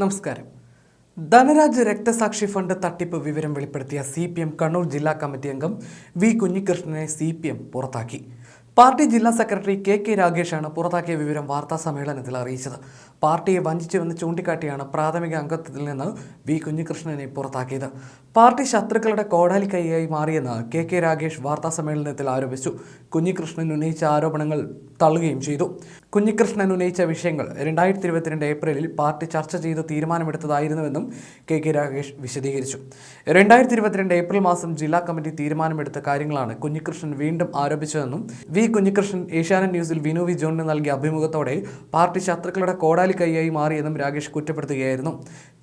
നമസ്കാരം. ധനരാജ് രക്തസാക്ഷി ഫണ്ട് തട്ടിപ്പ് വിവരം വെളിപ്പെടുത്തിയ സി പി എം കണ്ണൂർ ജില്ലാ കമ്മിറ്റി അംഗം വി കുഞ്ഞികൃഷ്ണനെ സി പി എം പുറത്താക്കി. പാർട്ടി ജില്ലാ സെക്രട്ടറി കെ കെ രാഗേഷാണ് പുറത്താക്കിയ വിവരം വാർത്താ സമ്മേളനത്തിൽ അറിയിച്ചത്. പാർട്ടിയെ വഞ്ചിച്ചുവെന്ന് ചൂണ്ടിക്കാട്ടിയാണ് പ്രാഥമിക അംഗത്വത്തിൽ നിന്ന് വി കുഞ്ഞികൃഷ്ണനെ പുറത്താക്കിയത്. പാർട്ടി ശത്രുക്കളുടെ കോടാലി കൈയായി മാറിയെന്ന് കെ കെ രാഗേഷ് വാർത്താ സമ്മേളനത്തിൽ ആരോപിച്ചു. കുഞ്ഞികൃഷ്ണൻ ഉന്നയിച്ച ആരോപണങ്ങൾ തള്ളുകയും ചെയ്തു. കുഞ്ഞികൃഷ്ണൻ ഉന്നയിച്ച വിഷയങ്ങൾ രണ്ടായിരത്തി ഇരുപത്തിരണ്ട് ഏപ്രിലിൽ പാർട്ടി ചർച്ച ചെയ്ത് തീരുമാനമെടുത്തതായിരുന്നുവെന്നും കെ കെ രാഗേഷ് വിശദീകരിച്ചു. രണ്ടായിരത്തി ഇരുപത്തിരണ്ട് ഏപ്രിൽ മാസം ജില്ലാ കമ്മിറ്റി തീരുമാനമെടുത്ത കാര്യങ്ങളാണ് കുഞ്ഞികൃഷ്ണൻ വീണ്ടും ആരോപിച്ചതെന്നും വി കുഞ്ഞികൃഷ്ണൻ ഏഷ്യാനെറ്റ് ന്യൂസിൽ വിനു വി ജോണിന് നൽകിയ അഭിമുഖത്തോടെ പാർട്ടി ശത്രുക്കളുടെ കോടാലി കൈയായി മാറിയെന്നും രാഗേഷ് കുറ്റപ്പെടുത്തുകയായിരുന്നു.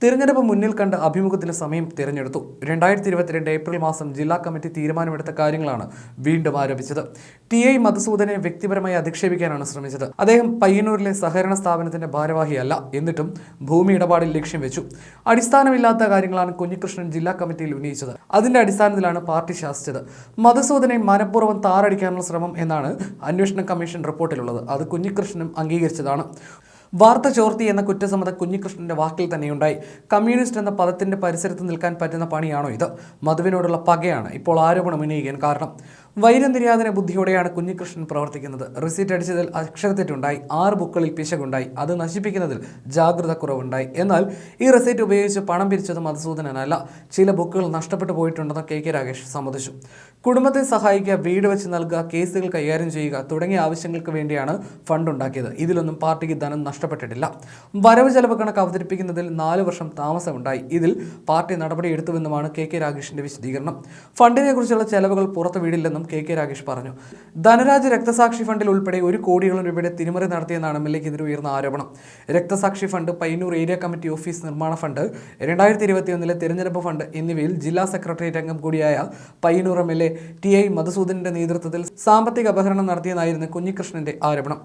തിരഞ്ഞെടുപ്പ് മുന്നിൽ കണ്ട് അഭിമുഖത്തിന് സമയം തിരഞ്ഞെടുത്തു. രണ്ടായിരത്തി ഇരുപത്തിരണ്ട് ഏപ്രിൽ മാസം ജില്ലാ കമ്മിറ്റി തീരുമാനമെടുത്ത കാര്യങ്ങളാണ് വീണ്ടും ആരോപിച്ചത്. ടി ഐ മധുസൂദനെ വ്യക്തിപരമായി അധിക്ഷേപിക്കാനാണ് ശ്രമിച്ചത്. അദ്ദേഹം പയ്യന്നൂരിലെ സഹകരണ സ്ഥാപനത്തിന്റെ ഭാരവാഹിയല്ല. എന്നിട്ടും ഭൂമി ഇടപാടിൽ ലക്ഷ്യം വെച്ചു. അടിസ്ഥാനമില്ലാത്ത കാര്യങ്ങളാണ് കുഞ്ഞികൃഷ്ണൻ ജില്ലാ കമ്മിറ്റിയിൽ ഉന്നയിച്ചത്. അതിന്റെ അടിസ്ഥാനത്തിലാണ് പാർട്ടി ശാസിച്ചത്. മധുസൂദനെ മനഃപൂർവം താറടിക്കാനുള്ള ശ്രമം എന്നാണ് അന്വേഷണ കമ്മീഷൻ റിപ്പോർട്ടിലുള്ളത്. അത് കുഞ്ഞികൃഷ്ണനും അംഗീകരിച്ചതാണ്. വാർത്ത ചോർത്തി എന്ന കുറ്റസമ്മത കുഞ്ഞികൃഷ്ണന്റെ വാക്കിൽ തന്നെയുണ്ടായി. കമ്മ്യൂണിസ്റ്റ് എന്ന പദത്തിന്റെ പരിസരത്ത് നിൽക്കാൻ പറ്റുന്ന പണിയാണോ ഇത്? മധുവിനോടുള്ള പകയാണ് ഇപ്പോൾ ആരോപണം ഉന്നയിക്കാൻ കാരണം. വൈരനിര്യാതന ബുദ്ധിയോടെയാണ് കുഞ്ഞികൃഷ്ണൻ പ്രവർത്തിക്കുന്നത്. റിസീറ്റ് അടിച്ചതിൽ അക്ഷരത്തെറ്റുണ്ടായി ആറ് ബുക്കുകളിൽ പിശകുണ്ടായി. അത് നശിപ്പിക്കുന്നതിൽ ജാഗ്രത കുറവുണ്ടായി. എന്നാൽ ഈ റിസീറ്റ് ഉപയോഗിച്ച് പണം പിരിച്ചത് മധുസൂദനല്ല ചില ബുക്കുകൾ നഷ്ടപ്പെട്ടു പോയിട്ടുണ്ടെന്ന് കെ കെ രാകേഷ് സമ്മതിച്ചു. കുടുംബത്തെ സഹായിക്കുക വീട് വെച്ച് നൽകുക കേസുകൾ കൈകാര്യം ചെയ്യുക തുടങ്ങിയ ആവശ്യങ്ങൾക്ക് വേണ്ടിയാണ് ഫണ്ട് ഉണ്ടാക്കിയത് ഇതിലൊന്നും പാർട്ടിക്ക് ധനം നഷ്ടപ്പെട്ടിട്ടില്ല. വരവ് ചെലവ് കണക്ക് അവതരിപ്പിക്കുന്നതിൽ നാല് വർഷം താമസമുണ്ടായി. ഇതിൽ പാർട്ടി നടപടി എടുത്തുവെന്നുമാണ് കെ കെ രാഗേഷിന്റെ വിശദീകരണം. ഫണ്ടിനെ കുറിച്ചുള്ള ചെലവുകൾ പുറത്തു വീടില്ലെന്നും കെ കെ രാഗേഷ് പറഞ്ഞു. ധനരാജ് രക്തസാക്ഷി ഫണ്ടിൽ ഉൾപ്പെടെ ഒരു കോടിയോളം രൂപയുടെ തിരിമറി നടത്തിയെന്നാണ് എം എൽ എക്കെതിരെ ഉയർന്ന ആരോപണം. രക്തസാക്ഷി fund Payyanur area committee office നിർമ്മാണ ഫണ്ട് രണ്ടായിരത്തി ഇരുപത്തിയൊന്നിലെ തിരഞ്ഞെടുപ്പ് ഫണ്ട് എന്നിവയിൽ ജില്ലാ സെക്രട്ടേറിയറ്റ് അംഗം കൂടിയായ Payyanur M L A T I മധുസൂദന്റെ നേതൃത്വത്തിൽ സാമ്പത്തിക അപഹരണം നടത്തിയെന്നായിരുന്നു കുഞ്ഞികൃഷ്ണന്റെ ആരോപണം.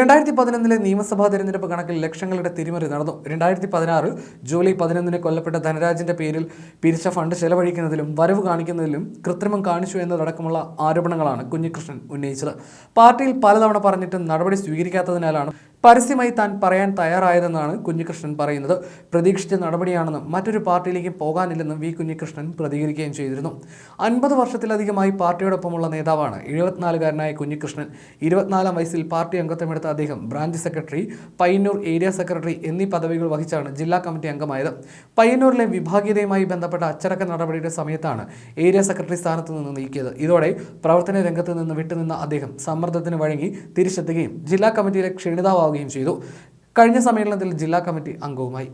രണ്ടായിരത്തി പതിനൊന്നിലെ നിയമസഭാ തെരഞ്ഞെടുപ്പ് കണക്കിൽ ലക്ഷങ്ങളുടെ തിരിമറി നടന്നു. രണ്ടായിരത്തി പതിനാറ് ജൂലൈ പതിനൊന്നിന് കൊല്ലപ്പെട്ട ധനരാജിന്റെ പേരിൽ പിരിച്ച ഫണ്ട് ചെലവഴിക്കുന്നതിലും വരവ് കാണിക്കുന്നതിലും കൃത്രിമം കാണിച്ചു എന്നതടക്കമുള്ള ആരോപണങ്ങളാണ് കുഞ്ഞികൃഷ്ണൻ ഉന്നയിച്ചത്. പാർട്ടിയിൽ പലതവണ പറഞ്ഞിട്ടും നടപടി സ്വീകരിക്കാത്തതിനാലാണ് പരസ്യമായി താൻ പറയാൻ തയ്യാറായതെന്നാണ് കുഞ്ഞികൃഷ്ണൻ പറയുന്നത്. പ്രതീക്ഷിച്ച നടപടിയാണെന്നും മറ്റൊരു പാർട്ടിയിലേക്ക് പോകാനില്ലെന്നും വി കുഞ്ഞികൃഷ്ണൻ പ്രതികരിക്കുകയും ചെയ്തിരുന്നു. അൻപത് വർഷത്തിലധികമായി പാർട്ടിയോടൊപ്പമുള്ള നേതാവാണ് എഴുപത്തിനാലുകാരനായ കുഞ്ഞികൃഷ്ണൻ. ഇരുപത്തിനാലാം വയസ്സിൽ പാർട്ടി അംഗത്വമെടുത്ത അദ്ദേഹം branch secretary Payyanur area secretary എന്നീ പദവികൾ വഹിച്ചാണ് ജില്ലാ കമ്മിറ്റി അംഗമായത്. പയ്യന്നൂരിലെ വിഭാഗീയതയുമായി ബന്ധപ്പെട്ട അച്ചടക്ക നടപടിയുടെ സമയത്താണ് ഏരിയ സെക്രട്ടറി സ്ഥാനത്ത് നിന്ന് നീക്കിയത്. ഇതോടെ പ്രവർത്തന രംഗത്ത് നിന്ന് വിട്ടുനിന്ന അദ്ദേഹം സമ്മർദ്ദത്തിന് വഴങ്ങി തിരിച്ചെത്തുകയും ജില്ലാ കമ്മിറ്റിയിലെ ക്ഷണിതാവുകയും ചെയ്തു. കഴിഞ്ഞ സമ്മേളനത്തിൽ ജില്ലാ കമ്മിറ്റി അംഗവുമായി